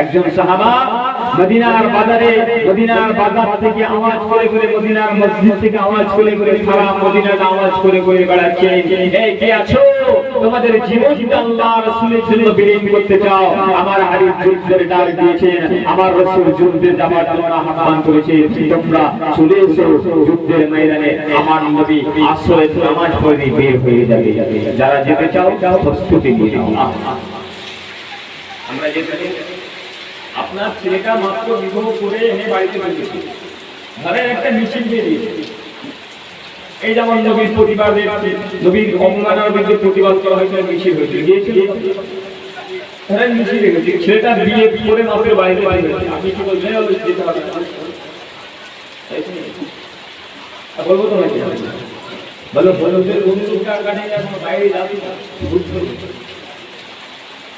একজন সাহাবা মদিনার বাজারে, মদিনার বাজার থেকে আওয়াজ করে করে মদিনার মসজিদ থেকে আওয়াজ করে করে সারা মদিনার আওয়াজ করে করে বেড়াচ্ছে। এই, কে আছো? তোমাদের জীবনটা আল্লাহ রাসূলের জন্য বিলীন করতে চাও। আমার হারিফ যুদ্ধের ডাক দিয়েছেন আমার রাসূল যুদ্ধে যাবার জন্য আহ্বান করেছে। তোমরা চলে এসো যুদ্ধের ময়দানে। আমার নবী আসরে নামাজ পড়ে বের হয়ে যাবে। যারা যেতে চাও, প্রস্তুতি নিয়ে নাও। আমরা যেতে চাই। আপনার ছেলেটা মাত্র বিবাহ করে এনে বাড়িতে ফিরেছে ধরেন একটা মিছিল বেরিয়েছে এই যেমন নবীর প্রতিবাদের নবীর অবমাননার বিরুদ্ধে প্রতিবাদ করা হয়েছে মিছিল হয়েছে গিয়েছিল ধরেন মিছিল হয়েছে ছেলেটা বিয়ে করে মাত্র বাড়িতে ফিরেছে আপনি কি বলছেন যেতে হবে বলব তো নাকি বলো বলো বাইরে যাবি না বুঝতে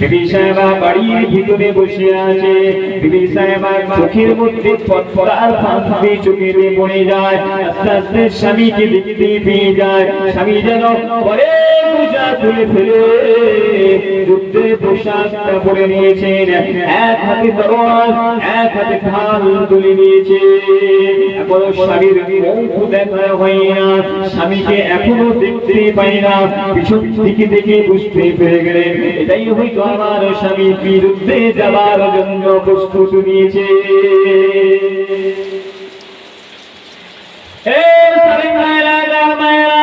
বিবি সাহেবা বাড়ির ভিতরে বসে আছে। বিবি সাহেবা চোখের মধ্যে ফাঁসি চোখে দিয়ে পড়ে যায়। আস্তে আস্তে স্বামীকে দেখতে পেয়ে যায়। স্বামী যেন পরে পূজা তুলে ফেলে। পোশাকটা পরে নিয়েছেন। এক হাতে তরোয়াল, এক হাতে তুলে নিয়েছে। স্বামীর মুখ দেখা হয় না। স্বামীকে এখনও দেখতে পাই না। পিছন দিকে দেখে বুঝতে পেরে গেলেন। এটাই হয়তো আমার স্বামী বিরুদ্ধে যাবার জন্য প্রস্তুত নিয়েছে। এ সালিম যার মায়েরা,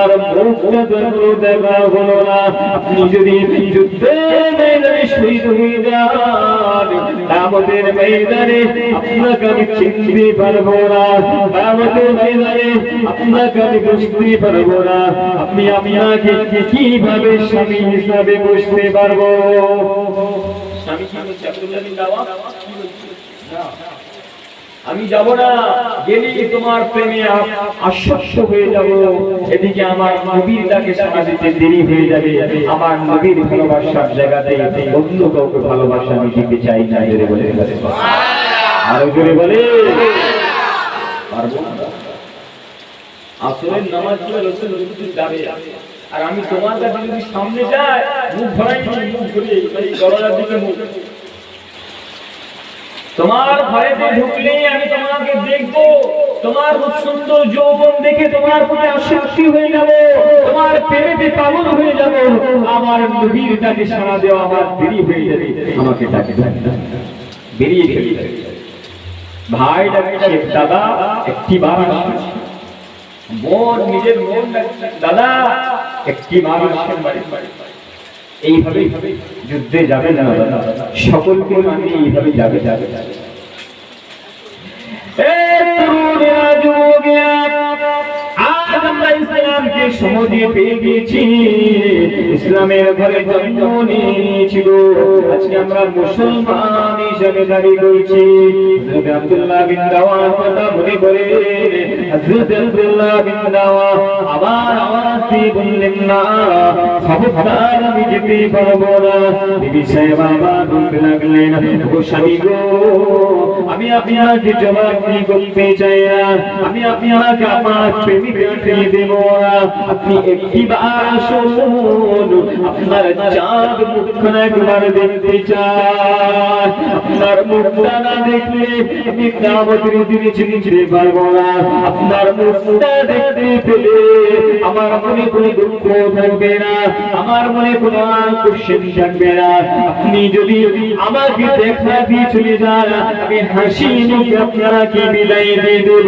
মুখটা তো এখনও দেখা হলো না। আপনি যদি যুদ্ধে ময়দানে শহীদ হয়ে যান আমাদের ময়দানে আপনাকে আমি চিনতে পারব না। আমাদের ময়দানে আপনাকে আমি বুঝতে পারব না। আপনি আপনাকে কীভাবে স্বামী হিসাবে বুঝতে পারব? স্বামী বলছে? আব্দুল্লাহ দাওয়া আমি যাব না। গেলে তোমার প্রেমে আশ্বস্ত হয়ে যাব। এদিকে আমার নবীর ডাকে সাড়া দিতে দেরি হয়ে যাবে। আমার নবীর ভালোবাসার জায়গাতে অন্য কাউকে ভালোবাসা আমি দিতে চাই না। জোরে বলে আরও জোরে বলে। পারব নামাজ পড়ে রসুল রসুল যাবে। আর আমি তোমার কাছে যদি সামনে যাই, মুখ ভরাই মুখ মানে দরজার দিকে মুখ। তোমার ঘরেতে ঢুকলে আমি তোমাকে দেখব। তোমার সুন্দর যৌবন দেখে তোমার প্রতি আসক্তি হয়ে যাব। তোমার প্রেমেতে পাগল হয়ে যাব, আমার নবীর ডাকে সাড়া দেওয়া আমার দেরি হয়ে যাবে। আমাকে ডাকে। বেরিয়ে গেলে ভাই ডাকছে দাদা, একটি বার। মন, নিজের মন দাদা, একটি বার আসেন বাড়ি। এইভাবে যুদ্ধে যাবে না। সকলকে মানে এইভাবে যাবে। যাবে যাবে আমরা ইসলামকে পেয়ে গেছি ইসলামের ঘরে জন্ম নিয়েছিল। আজকে আমরা মুসলমান হিসেবে করছি হযরত আব্দুল্লাহ বিন কথা মনে করে আব্দুল্লাহ বিন দাওয়া আবার আওয়াজ দিয়ে বললেন, না আমি যেতে পারব না। বিবি সাহেব আবার বলতে লাগলেন, ও স্বামী গো, আমি আপনাকে জবাব দিয়ে বলতে চাই না। আমি আমার থেকে দেব আপনি একটিবার আপনার চাঁদ মুখখানা একবার দেখতে চাই আপনার মুখটা দেখলে আমি কামতের দিনে চিনতে পারব না। আপনার মুখটা দেখতে পেলে আমার মনে কোনো দুঃখ থাকবে না, আমার মনে কোনো কোশ্চেন থাকবে না। আপনি যদি আমাকে দেখা দিয়ে চলে যান, আমি হাসি মুখে আপনাকে বিদায় দিয়ে দেব।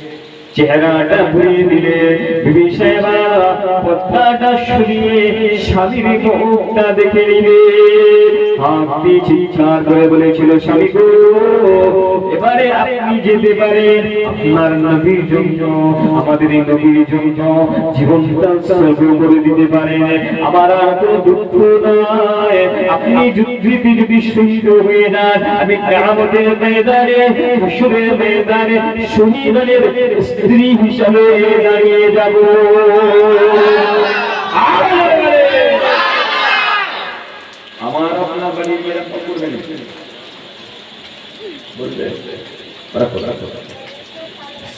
চেহারাটা ঘুরিয়ে দিলে স্বামীর মুখটা দেখে আপনি চিৎকার করে বলেছিল, স্বামী গো, এবারে আপনি যেতে পারেন। আপনার নবীর জন্য, আমাদের এই নবীর জন্য করে দিতে পারেন। আমার আর কোনো দুঃখ নয় আপনি যুদ্ধে যদি শহীদ হয়ে যান, আমি কেরামতের ময়দানে, হাসরের ময়দানে শহীদের স্ত্রী হিসাবে দাঁড়িয়ে যাব। আমার আপনার বাড়ি এরকম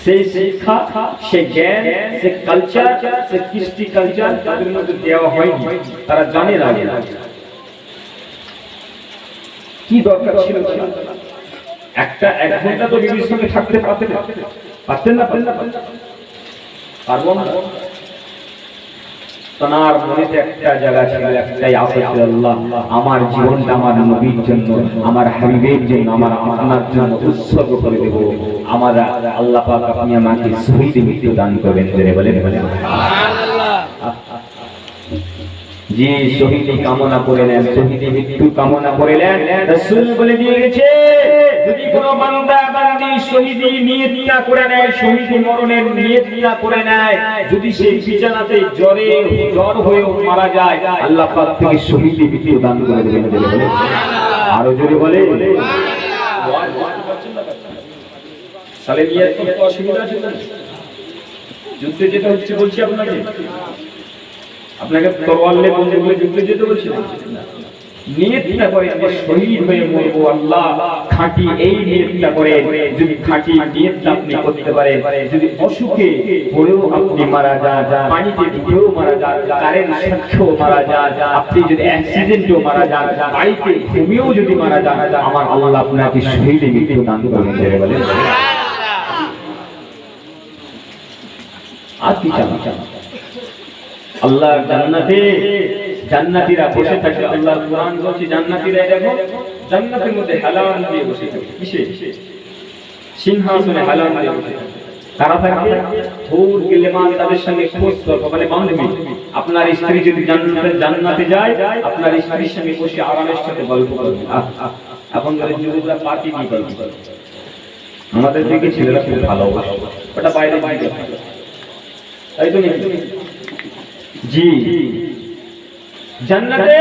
সেই শিক্ষা, সে সে কালচার সে মধ্যে দেওয়া হয়নি। তারা জানে না। কি দরকার ছিল একটা এক ঘণ্টা তো বিবির সঙ্গে থাকতে পারতেন পারতেন না পারতেন না পারব না। মনেতে একটা জায়গা ছিল, একটাই আল্লাহ, আমার জীবনটা আমার নবীর জন্য, আমার হাবিবের জন্য, আমার আপনার জন্য উৎসর্গ করে দেব। আমার আল্লাহ পাক আপনি আমাকে শহীদ মৃত্যু দান করবেন জোরে বলেন। বলেন যে শহীদি কামনা করে নেন, শহীদি মৃত্যু কামনা করে নেন, রাসূল বলে দিয়ে গেছে যদি কোনো বান্দা বান্দি শহীদি নিয়ত না করে নেয়, শহীদি মরণের নিয়ত না করে নেয়, যদি সেই বিছানাতে জ্বরে জ্বর হয়েও মারা যায়, আল্লাহ পাক থেকে শহীদি মৃত্যু দান করে দেবেন আরও জোরে বলে। তাহলে নিয়ত করতে অসুবিধা আছে যুদ্ধে যেতে হচ্ছে বলছি আপনাকে। আপনাকে তরোয়াল নিয়ে বন্ধু বলে যুদ্ধে যেতে বলছি না। নিয়তটা করে যে শহীদ হয়ে আল্লাহ যদি আপনি যদি অসুখে আপনি মারা যান মারা যান আপনি যদি মারা যান, বাড়িতে ঘুমিয়েও যদি মারা যান, আমার আল্লাহ আপনাকে শহীদ মৃত্যু দান করবেন আর কি চান? আল্লাহর জান্নাতে জান্নাতীরা বসে থাকে আল্লাহর কোরআন বলছে জান্নাতীরা দেখো জান্নাতের মধ্যে হালাল দিয়ে বসে থাকে। কিসে? সিংহাসনে হালাল দিয়ে বসে থাকে। তারা থাকে? হুর গিলেমান তাদের সঙ্গে খোঁজ করব মানে বান্ধবী আপনার স্ত্রী যদি জান্নাতে জান্নাতে যায় আপনার স্ত্রীর সঙ্গে বসে আরামের সাথে গল্প করবে। আহ, আহ, এখন ধরে যুবকরা পার্টি নিয়ে গল্প করে। আমাদের দিকে ছেলেরা খুব ভালো ওটা বাইরে বাইরে তাই তো? জি। জান্নাতে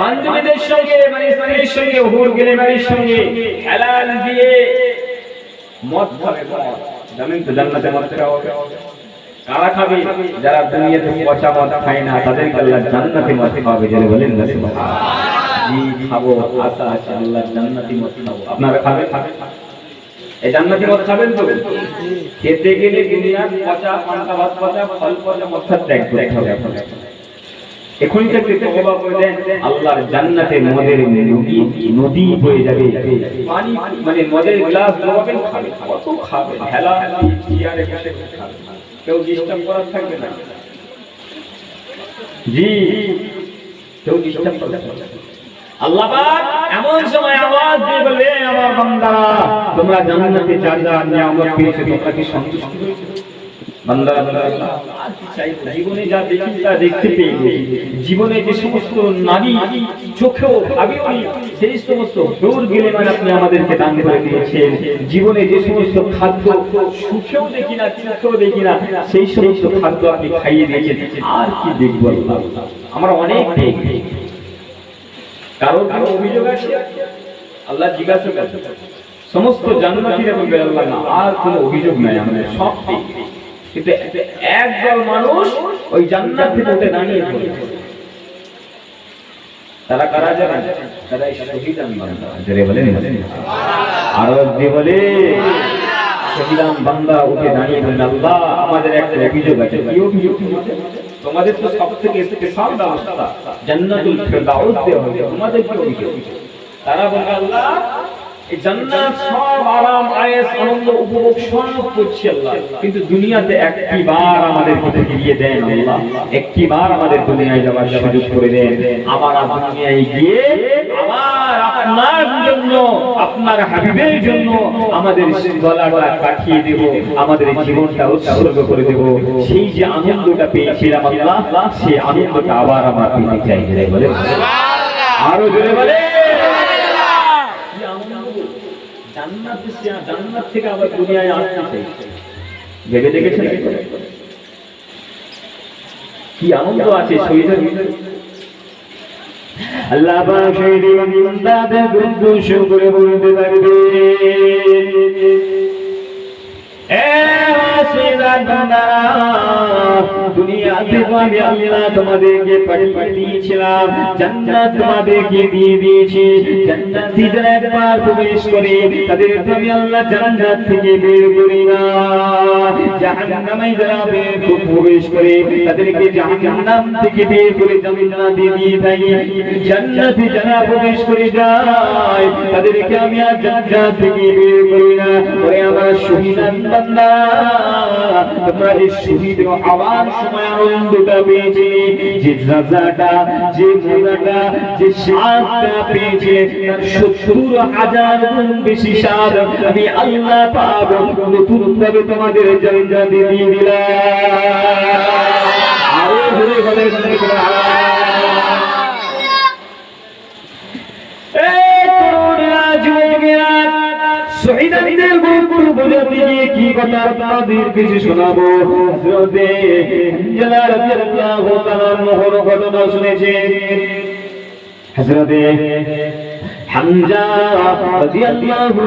বান্ধবীদের সঙ্গে মানে স্ত্রীর সঙ্গে, হুর গেলেমারির সঙ্গে হালাল দিয়ে মদ খাবে জানেন তো জান্নাতে মদ খাওয়া। কারা খাবে? যারা দুনিয়াতে পচা মদ খায় না, তাদেরকে আল্লাহ জান্নাতে মদ খাওয়াবে যারা বলেন না জি খাব, আশা আছে, আল্লাহ জান্নাতি মদ খাব। আপনারা খাবে খাবে এই জান্নাতি মদ খাবেন তো? খেতে গেলে দুনিয়ার পচা, পান্তা ভাত পচা, ফল পচা, মদ ত্যাগ করতে হবে আপনাকে। এখনই থেকে তওবা করে দেন, আল্লাহর জান্নাতে মদের নদী নদী বয়ে যাবে। পানি মানে মদের গ্লাস দোয়াবেন খাবে। কত খাবে? হেলা চেয়ারে বসে কেউ ডিস্টার্ব করার থাকবে না। জি, কেউ ডিস্টার্ব করার থাকবে আল্লাহ এমন সময় আওয়াজ দিয়ে বলে আমার বান্দারা, তোমরা জান্নাতে যার যার নিয়ামত পেয়েছ, তোমরা কি সন্তুষ্ট হয়েছো? জীবনে যা সমস্ত চোখেও সেই সমস্ত করে জীবনে যে সমস্ত খাদ্য সুখেও দেখি না, চোখেও দেখি না, সেই সমস্ত খাদ্য আপনি খাইয়ে দিয়েছেন। আর কি দেখব আমরা? অনেক দেখি। কারোর কোনো অভিযোগ আছে? আল্লাহ জিজ্ঞাসা সমস্ত জান্নাতীরা বলবে, আল্লাহ না, আর কোনো অভিযোগ নাই আমাদের, সব ঠিক। একদল মানুষ ওই জান্নাত থেকে উঠে দাঁড়িয়ে তারা কারা জানেন তারা শহীদান বান্দা জোরে বলেন, আরও দিয়ে বলে শহীদান বান্দা উঠে দাঁড়িয়ে বলেন, আল্লাহ, আমাদের একটা অভিযোগ আছে। কি অভিযোগ? তোমাদের তো সব থেকে স্পেশাল ব্যবস্থা, জান্নাতুল ফেরদাউস দেওয়া হবে। তোমাদের কি অভিযোগ? তারা বলে আল্লাহ জান্নাত সব আরাম আয়েস আনন্দ উপভোগ সব করছি আল্লাহ। কিন্তু দুনিয়াতে আমাদেরকে ফিরিয়ে দেন আল্লাহ। আমাদের দুনিয়ায় যাওয়ার সুযোগ করে দেন। আবার দুনিয়ায় গিয়ে আবার আপনার জন্য আপনার হাবিবের জন্য আমাদের গলাটা কাটিয়ে দেব আমাদের জীবনটা উৎসর্গ করে দেব। সেই যে আনন্দটা পেয়েছিলাম আল্লাহ সেই আনন্দটা আবার আমার পেতে চাই। বলে আরও জোরে বলে কি আনন্দ জান্নাত জান্নাত থেকে ভেবে দেখেছেন? কি আনন্দ আছে শহীদের আল্লাহ আমি বান্দা শহীদ হওয়ার সময় আনন্দটা পেয়েছিলে যে রাজাটা, যে মজাটা যে স্বাদটা পেয়েছে, তার সত্তর হাজার গুণ বেশি স্বাদ আমি আল্লাহ পাক নতুন ভাবে তোমাদের জান্নাতে দিয়ে দিলাম। আরও ধরে বলে শহীদানদের গুরুত্ব বোঝাতে গিয়ে কি কথা আপনাদের কিছু শোনাবো। হযরতে হানজালা রাদিয়াল্লাহু তাআলার নহর ঘটনা শুনেছেন হযরতে হামজা রাদিয়াল্লাহু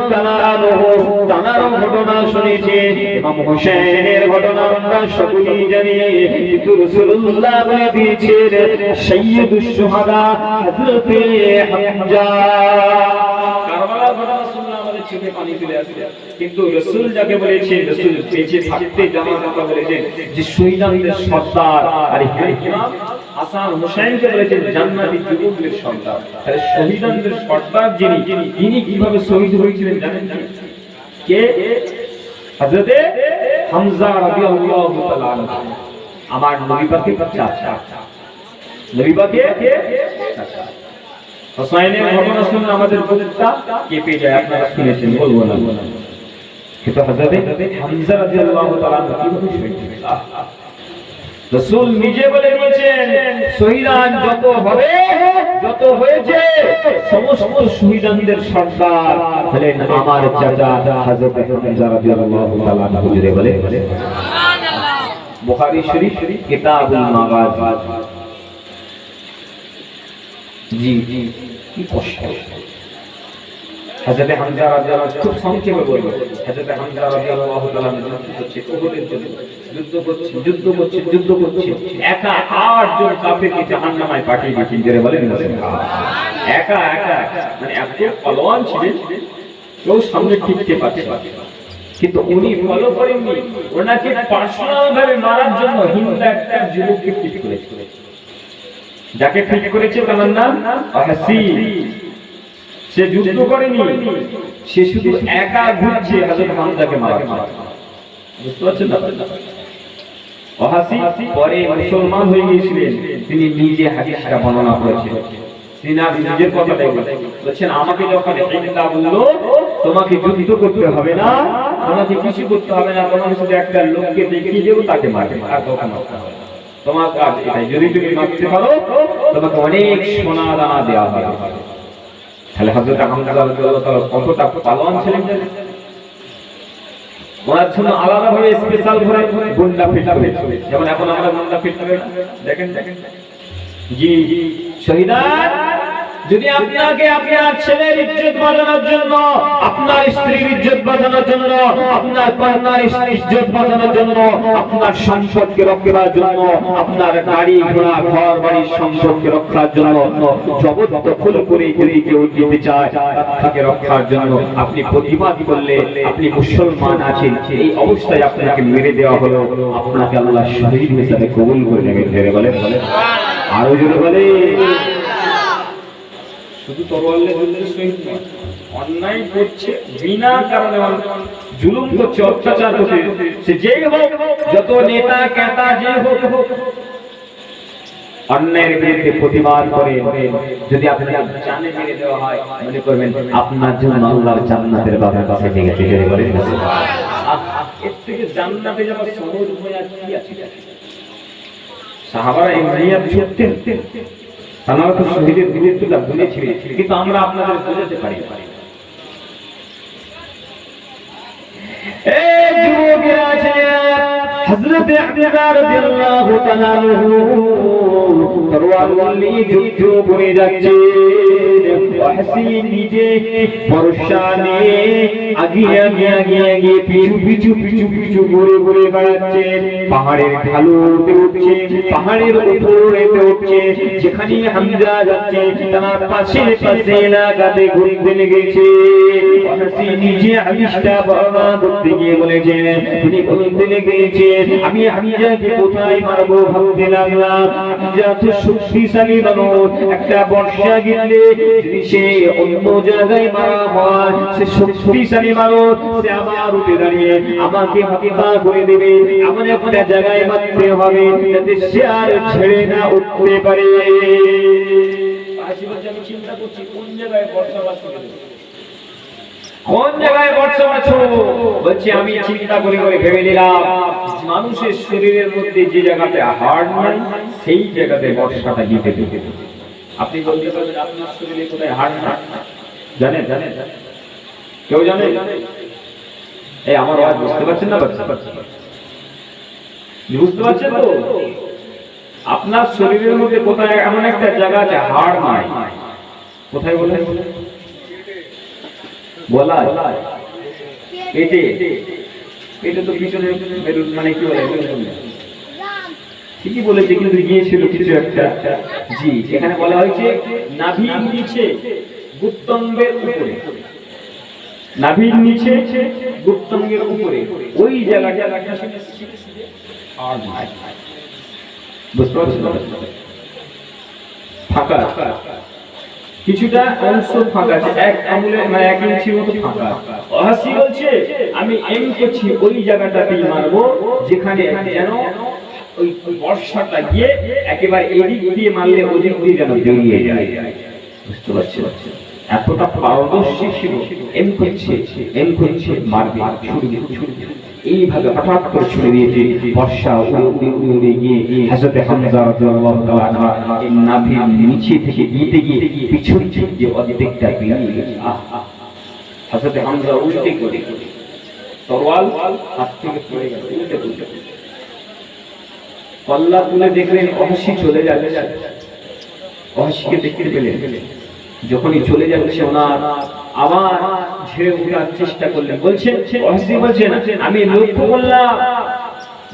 ঘটনা শুনেছে। ইমাম হোসেনের ঘটনা আমরা সকলেই জানি। কিন্তু রাসূলুল্লাহ বলে দিয়েছেন সাইয়্যিদুশ হামজা চোখে পানি চলে আসে কিন্তু রাসূল যাকে বলেছেন, রাসূল বেঁচে থাকতে জানার কথা বলেছেন, যে শহীদানদের সর্দার আর হাসান বলেছেন, জান্নাতি যুবকদের সর্দার। তাহলে শহীদানদের সর্দার যিনি, তিনি কীভাবে শহীদ হয়েছিলেন জানেন কি? হামজা রাদিয়াল্লাহু তাআলা আমার নবী পাকের চাচা নবী পাকের হোসাইনের ঘটনা শুনে আমাদের বুকটা কেঁপে যায় আপনারা শুনেছেন বলব না কিন্তু হযরতে হামজা রাদিয়াল্লাহু তাআলা আনহু কীভাবে শহীদ হলেন? আহ, আহ। রাসূল নিজে বলে শহীদান যত হবে যত হয়েছে সমস্ত শহীদানদের সর্দার হলেন আমার চাচা হযরত হামজা রাদিয়াল্লাহু তাআলা বলে বুখারী শরীফ কিতাবুল মাগাজি জি। কি কষ্ট। হামজা খুব সংক্ষেপে বলব হামজা জন্য যুদ্ধ করছে যুদ্ধ করছে যুদ্ধ করছে একা আট জন পাঠিয়ে একা একা মানে এত পালোয়ান ছিলেন, কেউ সামনে টিকতে পারছে কিন্তু উনি ফলো করেননি, ওনাকে পার্সোনাল ভাবে মারার জন্য হিন্দু একটা যুবককে ঠিক করেছিল যাকে ঠিক করেছে তার নাম হাসি সে। যুদ্ধ করেনি। সে শুধু একা ঘুরছে হযরত হামজাকে জন্য। বুঝতে পারছেন না? অহাসি পরে মুসলমান হয়ে গিয়েছিলেন। তিনি নিজে হাদিসটা বর্ণনা করেছেন। তিনি নিজের কথাটাই বলছেন। আমাকে যখন বলল তোমাকে যুদ্ধ করতে হবে না। তোমাকে কিছু করতে হবে না। তোমাকে শুধু একটা লোককে দেখিয়ে দেবো তাকে মারবে। আর কখন। তোমার কাজ যদি তুমি মারতে পারো, তোমাকে অনেক সোনা দানা দেওয়া তাহলে রাদিয়াল্লাহু তাআলা কতটা পালোয়ান ছিলেন ওনার জন্য আলাদা ভাবে গুন্ডা ফিটা হয়েছে। যেমন এখন আমরা গুন্ডা ফিট দেখেন দেখেন জি শহীদান যদি আপনাকে আপনার ছেলের ইজ্জত বাঁচানোর জন্য, আপনার স্ত্রীর ইজ্জত বাঁচানোর জন্য, আপনার কন্যার ইজ্জত বাঁচানোর জন্য, আপনার সম্পদকে রক্ষার জন্য, আপনার গাড়ি ঘোড়া, ঘর, বাড়ির সম্পদকে রক্ষার জন্য করে কেউ দিতে চায় তাকে রক্ষার জন্য আপনি প্রতিবাদ করলে আপনি মুসলমান আছেন, এই অবস্থায় আপনাকে মেরে দেওয়া হলো, আপনাকে আল্লাহ হিসাবে কবুল করে নেবেন, জোরে বলে আরও জোরে বলে শুধু তরোয়ালে যুদ্ধের শহীদ নয়, অন্যায় করছে বিনা কারণে জুলুম করছে, অত্যাচার করছে। সে যেই হোক, যত নেতা কেতা যে হোক, অন্যায়ের বিরুদ্ধে প্রতিবাদ করে যদি আপনাকে জানে মেরে দেওয়া হয় আপনার জন্য আল্লাহর জান্নাতের নিয়ে গেছে। জোরে বলেন এর থেকে জান্নাতে যাওয়া সহজ হয়ে আর আছে? সাহাবারা নিয়াত ছুটতেন তারা তো শহীদের দিনের তুলা বুঝেছিলেন কিন্তু আমরা আপনাদের বুঝাতে পারি হযরত আবদুল্লাহ রাদিয়াল্লাহু তাআলা আনহু নিয়ে যুদ্ধ করে যাচ্ছে। ওয়াহসি নিজে। বর্ষা নিয়ে আগে আগে আগে আগে পিছু পিছু পিছু পিছু ঘুরে ঘুরে বেড়াচ্ছে। পাহাড়ের ঢালুতে উঠছে, পাহাড়ের উপরেতে উঠছে। যেখানে হামজা যাচ্ছে, তার পাশে পাশে এলাকাতে ঘুরতে লেগেছে। নিজে হাদিসটা বর্ণনা করতে গিয়ে বলেছেন তিনি বলতে লেগেছে, আমি হামজাকে কোথায় মারবো ভাবতে লাগলাম। হামজা তো শক্তিশালী মানুষ, একটা বর্ষা গিলে সে অন্য জায়গায় মারা হয় সে শক্তিশালী মানুষ সে আমার উঠে দাঁড়িয়ে আমাকে করে দেবে। এমন একটা জায়গায় মারতে হবে যাতে সে আর ছেড়ে না উঠতে পারে। আমি চিন্তা করছি কোন জায়গায় বর্ষা বাস কোন জায়গায় বর্ষা আছো বলছি আমি চিন্তা করে করে ভেবে নিলাম মানুষের শরীরের মধ্যে যে জায়গাতে হাড় নাই সেই জায়গাতে বর্ষাটা গিতে দিতে আপনি বলতে পারবেন, আপনার কোথায় না জানেন জানেন? কেউ জানে? এই, আমার আওয়াজ বুঝতে পারছেন না বুঝতে পারছেন তো? আপনার শরীরের মধ্যে কোথায় এমন একটা জায়গা আছে, হাড় নাই। কোথায় বলে? বলা পেটে। পেটে তো পিছনে মানে কি বলে? ঠিকই বলেছে, কিন্তু গিয়েছিল কিছু একটা। জি এখানে বলা হয়েছে, নাভির নিচে গুপ্তঙ্গের উপরে। নাভির নিচে গুপ্তঙ্গের উপরে। ওই জায়গাটা কিছুটা অংশ ফাঁকা আছে, এক আঙুলের মানে এক ইঞ্চির মতো ফাঁকা। অহাসি বলছে, আমি এম করছি ওই জায়গাটাতেই মারবো যেখানে যেন ওই বর্ষাটা গিয়ে একেবারে এদিক দিয়ে মারলে ওদিক দিয়ে যেন বেরিয়ে যায়। বুঝতে পারছেন? এতটা পারদর্শী ছিল, এম করছে এম করছে, মারবে ছুড়বে ছুড়বে এইভাবে হঠাৎ করে দিয়েছে বর্ষা গিয়ে নিচে থেকে গিয়ে গিয়ে পিছন থেকে যে অর্ধেকটা বেরিয়ে গেছে। হযরত হামজা উল্টে করে তরোয়াল হাত থেকে পড়ে উল্টে উল্টে। কল্লা তুলে দেখলেন অহসি চলে যাচ্ছে অহসিকে দেখতে পেলেন। যখনই চলে যাচ্ছে ওনার আবার ঝেড়ে ওঠার চেষ্টা করলেন। বলছেন অহসি বলছেন, আমি লক্ষ্য করলাম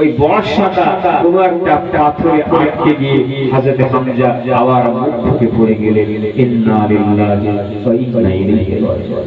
ওই বর্ষাটা কোনো একটা পাথরে আটকে গিয়ে হাজরত হামজা আবার মুখ পড়ে গেলে ইন্না লিল্লাহি ওয়া ইন্না ইলাইহি রাজিউন।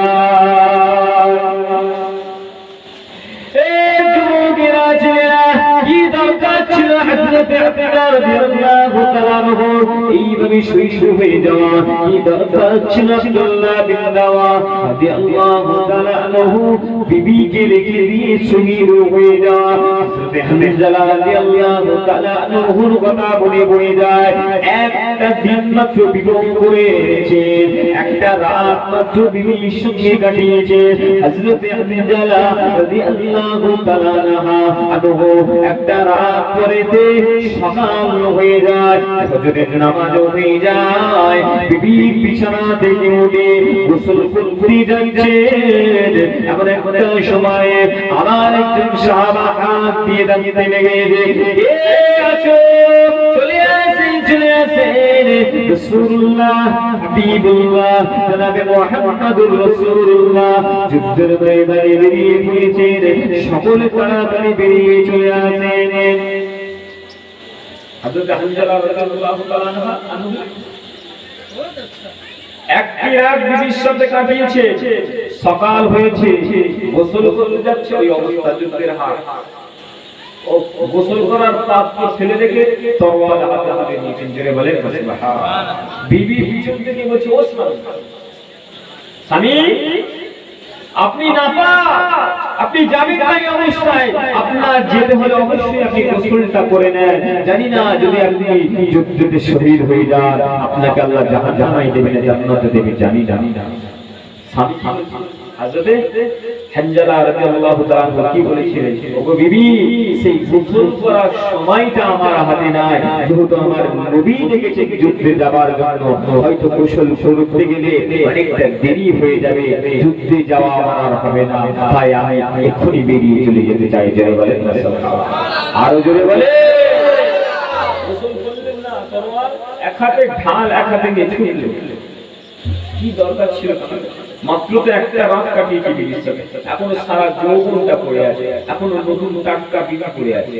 এইভাবে শৈশব হয়ে যাওয়া, কি দরকার ছিল আব্দুল্লাহ বিন যায়। একটা দিন মাত্র বিবাহ করে একটা রাত মাত্র বিবির সঙ্গে কাটিয়েছে। হযরতে হামজা রাদিয়াল্লাহু তাআলা আনহু একটা রাত পরেতে সকাল হয়ে যায়। ফজরের নামাজ হয়ে যায়। বিবি বিছানা থেকে উঠে গোসল করতে যাচ্ছে। এমন একটা সময় আমার একজন সাহাবা হাত দিয়ে দাঁড়িয়ে লেগে কে আছো? চলে আসেন চলে আসেন। যুদ্ধের ময়দানে বেরিয়ে সকলে তাড়াতাড়ি বেরিয়ে চলে আসেন। কাটিয়েছে সকাল হয়েছে, গোসল করতে যাচ্ছে, ওই অবস্থা যুদ্ধের গোসল করার হাতে হাতে নিয়েছেন বিবি পিছন থেকে বলছে স্বামী আপনি আপনি যাবেন অবস্থায়। আপনার যেতে হলে অবশ্যই আপনি গোসলটা করে নেন। জানি না যদি আপনি যুদ্ধে শহীদ হয়ে যান, আপনাকে আল্লাহ জাহান জাহাই দেবেন জান্নাতে দেবে জানি জানি না স্বামী হযরতে হানজালা রাদিয়াল্লাহু তাআলা কি বলেছিলেন? ওগো বিবি সেই গোসল করার সময়টা আমার হাতে নাই। যেহেতু আমার নবী ডেকেছে যুদ্ধে যাবার জন্য হয়তো গোসল করতে গেলে অনেকটা দেরি হয়ে যাবে। যুদ্ধে যাওয়া আমার আর হবে না তাই আমি এক্ষুনি বেরিয়ে চলে যেতে চাই। বলেন না সুবহানাল্লাহ। আরও জোরে বলে গোসল করলেন না এক হাতে ঢাল এক হাতে নিয়ে কি দরকার ছিল মাত্র তো একটা রাত কাটিয়েছে বিবির সাথে এখনও সারা যৌবনটা পড়ে আছে। এখনও নতুন টাটকা বিবি পড়ে আছে।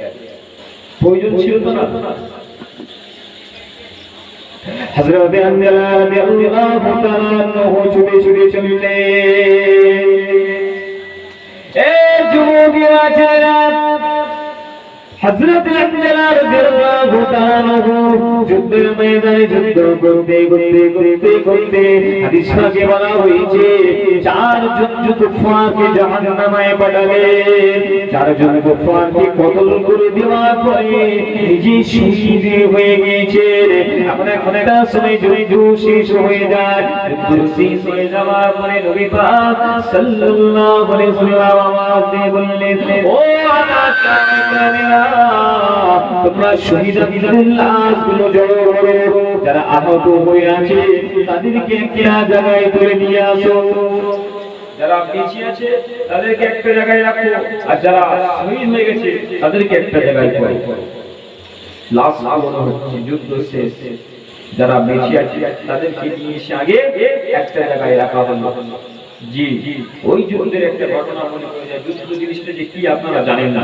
প্রয়োজন ছিল তো না। হযরত আনজালা রাদিয়াল্লাহু তাআলা ছুটে ছুটে চললে। এ যুবকেরা ছেলেরা হযরত আনজালা রাদিয়াল্লাহু তাআলা যুদ্ধের ময়দানে যুদ্ধ করতে করতে করতে করতে হাদিস পাকে বলা হয়েছে চারজন কুফারকে জাহান্নামে পাঠাবে চারজন কুফারকে কতল করে দেওয়ার পরে নিজে শহীদ হয়ে গিয়েছে। এখন এখন একটা সময় যুদ্ধ শেষ হয়ে যায়, যুদ্ধ শেষ হয়ে যাওয়ার পরে নবী পাক সাল্লাল্লাহু আলাইহি ওয়াসাল্লাম আওয়াজ দিয়ে বললেন, ও আনাসামিনা তোমরা শহীদদের জড়ো করো। যারা আহত হয়ে আছে, তাদেরকে একটা জায়গায় তুলে নিয়ে আসো। যারা বেঁচে আছে, তাদেরকে একটা জায়গায় রাখো। আর যারা শহীদ হয়ে গেছে, তাদেরকে একটা জায়গায় যারা বেঁচে আছে, তাদেরকে নিয়ে এসে আগে একটা জায়গায় রাখা হলো। জি জি। ওই যুদ্ধের একটা ঘটনা মনে করে যায়। যুদ্ধ জিনিসটা যে কি আপনারা জানেন না।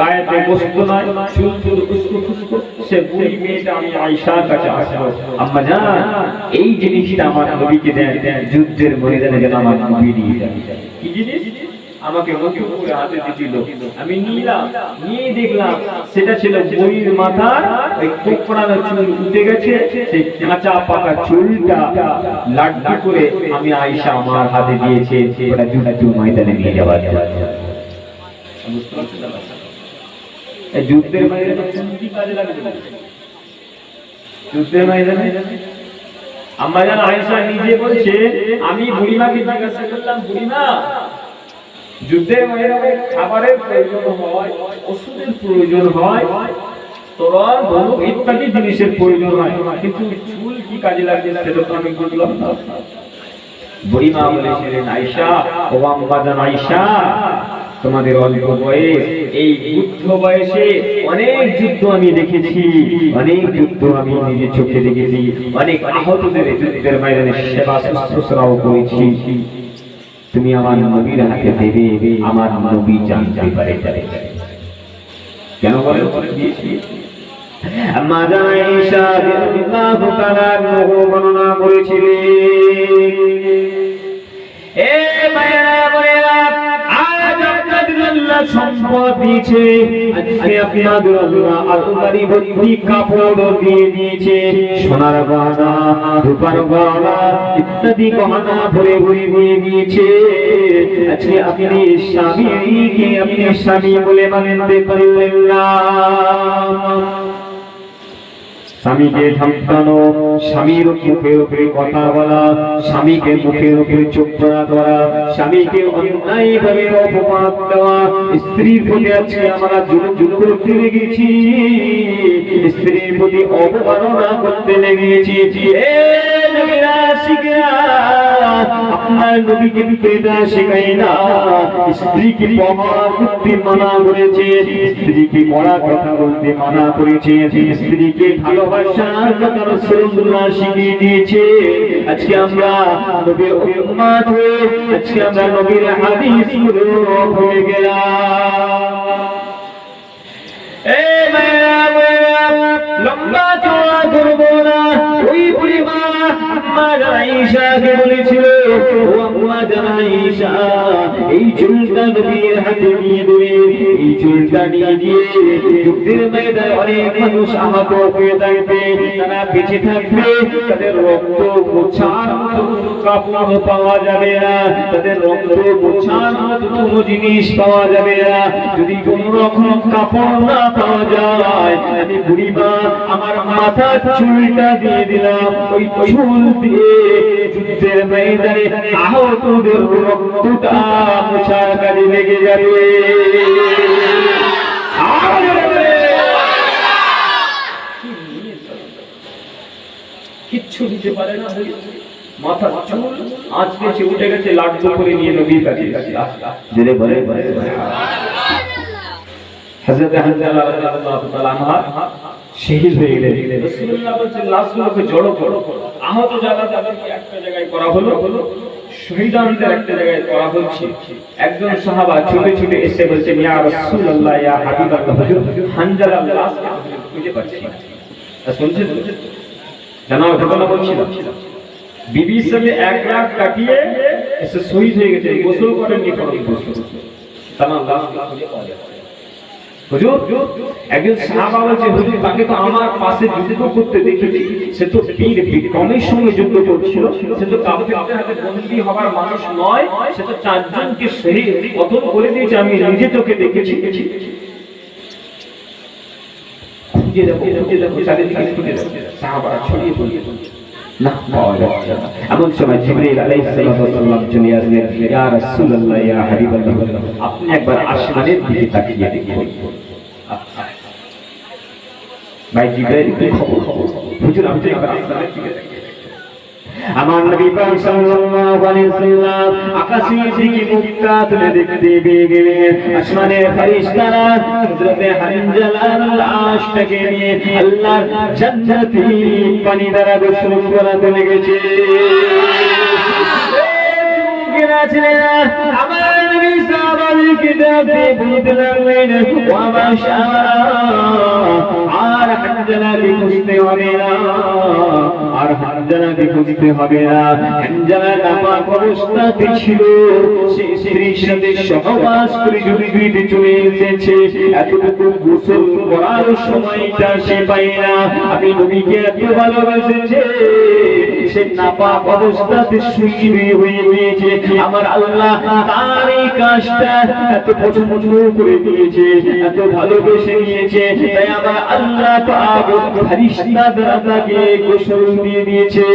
গায়েতে বসতো সে বুড়ি মেয়েটা আমি আয়েশার কাছে আসব আম্মা এই জিনিসটা আমার নবীকে দেন, যুদ্ধের ময়দানে যেন আমার নবী দিয়ে কি জিনিস? আমাকে নতুন করে হাতে আমি নিলাম, নিয়ে দেখলাম সেটা ছিল বইয়ের মাথার ওই কোকড়ানো চুল উঠে গেছে, সেই কাঁচা পাকা চুলটা লাড্ডু করে আমি আয়সা আমার হাতে দিয়েছে যুদ্ধ ময়দানে নিয়ে যাওয়ার জন্য। ইত্যাদি জিনিসের প্রয়োজন হয়, কিন্তু চুল কি কাজে লাগে সেটা তো আমি বুঝলাম না। বুড়িমা বলেছিলেন, আয়েশা, ও আম্মা তোমাদের অল্প বয়স, এই যুদ্ধ বয়সে অনেক যুদ্ধ আমি দেখেছি, অনেক যুদ্ধ আমি নিজে চোখে দেখেছি, অনেক আহতদের যুদ্ধের ময়দানে সেবা শুশ্রূষাও করেছি। তুমি আমার নবীর হাতে দেবে আমার নবী জানতে পারে কেন বলে? মা জানাইশা রাদিয়াল্লাহু তাআলা বর্ণনা করেছিলেন সম্পদ দিয়েছে। আজকে আপনাদের আল্লাহ আলমারি ভর্তি কাপড় দিয়ে দিয়েছে। সোনার গহনা রূপার গহনা ইত্যাদি গহনা ভরে ভরে দিয়ে দিয়েছে। আজকে আপনি স্বামীকে, আপনি স্বামী বলে মানেন না। স্বামীকে ধামানো স্বামীর মুখের উপরে কথা বলা, স্বামীকে মুখের উপরে চোখ পড়া করা, স্বামীকে অন্যায় ভাবে অপমান দেওয়া। স্ত্রীর প্রতি আজকে আমরা জুলুম করতে লেগেছি। স্ত্রীর প্রতি অবমাননা করতে লেগেছি। আপনার নবীকে বিক্রেতা শেখাই না। স্ত্রীকে ব্যবহার করতে মানা করেছে। স্ত্রীকে কড়া কথা বলতে মানা করেছে। স্ত্রীকে ভালোবাসার কথা রাসূলুল্লাহ শিখিয়ে দিয়েছে। আজকে আমরা নবীর উম্মত হয়ে, আজকে আমরা নবীর হাদিসগুলো গেলাম। এ মায়েরা লম্বা চওড়া করব না বলেছিল এই চুলটা হাতে দেবে। এই চুলটা নিয়ে ময়দানে অনেক মানুষ হয়ে থাকবে তারা বেঁচে থাকবে। তাদের রক্ত কাপড় পাওয়া যাবে না। তাদের রক্ত কোনো জিনিস পাওয়া যাবে না। যদি কোন রকম কাপড় না পাওয়া যায়, আমি আমার মাথার চুলটা দিয়ে দিলাম। ওই চুল দিয়ে যুদ্ধের ময়দানে আহতদের রক্তটা মোছার কাজে লেগে যাবে। কিচ্ছু দিতে পারে না মাথা চুল আজকে সে উঠে গেছে লাড্ডু করে নিয়ে নবীর কাছে জেনে বলে বলে হযরত হানজালা রাদিয়াল্লাহু তাআলা শহীদ হয়ে গেলেন। রাসূলুল্লাহ বলেছেন, লাশগুলোকে জড়ো করো। আহত যারা তাদেরকে একটা জায়গায় করা হলো, শহীদানদের একটা জায়গায় করা হচ্ছে। একজন সাহাবা ছুটে ছুটে এসে ইয়া রাসূলুল্লাহ, ইয়া হাবিবাল্লাহ, হুজুর হানজালার লাশকে খুঁজে পাচ্ছি না। শুনছেন? জানাও ঘটনা বলছিলাম। বিবির সঙ্গে এক লাখ কাটিয়ে এসে শহীদ হয়ে গেছে, গোসল করেননি কোনো গোসল খুঁজে পাওয়া না। তাকে তো আমার পাশে যুদ্ধ করতে দেখেছি। সে তো বিক্রমের সঙ্গে যুদ্ধ সে তো কাফেরদের হাতে বন্দী হবার মানুষ নয়। সে তো চারজনকে শহীদ পতন করে দিয়েছে, আমি নিজে চোখে দেখেছি। খুঁজে দেখো খুঁজে দেখো দেখো। সাহাবারা ছড়িয়ে না পাওয়া যাচ্ছে। এমন সময় জিবরিল আলাইহিস সালাম চলে আসলেন, ইয়া রাসূলুল্লাহ, ইয়া হাবিবাল্লাহ, আপনি একবার আসমানের দিকে তাকিয়ে দেখুন ভাই, জিবরিল কি খবর হুজুর, আপনি একবার আসমানের দিকে। আমার নবী পাক সাল্লাল্লাহু আলাইহি সাল্লাম আকাশের দিকে মুখটা তুলে দেখতে পেয়ে গেলেন। আসমানের ফেরেশতারা হযরতে হানজালার লাশটাকে নিয়ে আল্লাহর জান্নাতি পানি দ্বারা গোসল করাতে লেগেছে। আমার আর হানজালাকে খুঁজতে হবে না আর হবে না হানজালা নাপাক অবস্থাতে ছিল সহবাস করে জুড়ি জুড়িতে চলে এসেছে এতটুকু গোসল করার সময়টা সে পায় না আমি নবীকে এত ভালোবেসেছে সে নাপাক অবস্থাতে শুয়ে হয়ে গিয়েছে আমার আল্লাহ তার এই কাজটা এত পছন্দ করে দিয়েছে, এত ভালোবেসে নিয়েছে। তাই আমার আল্লাহ পাক ফেরেশতা দ্বারা তাকে গোসল দিয়ে দিয়েছে।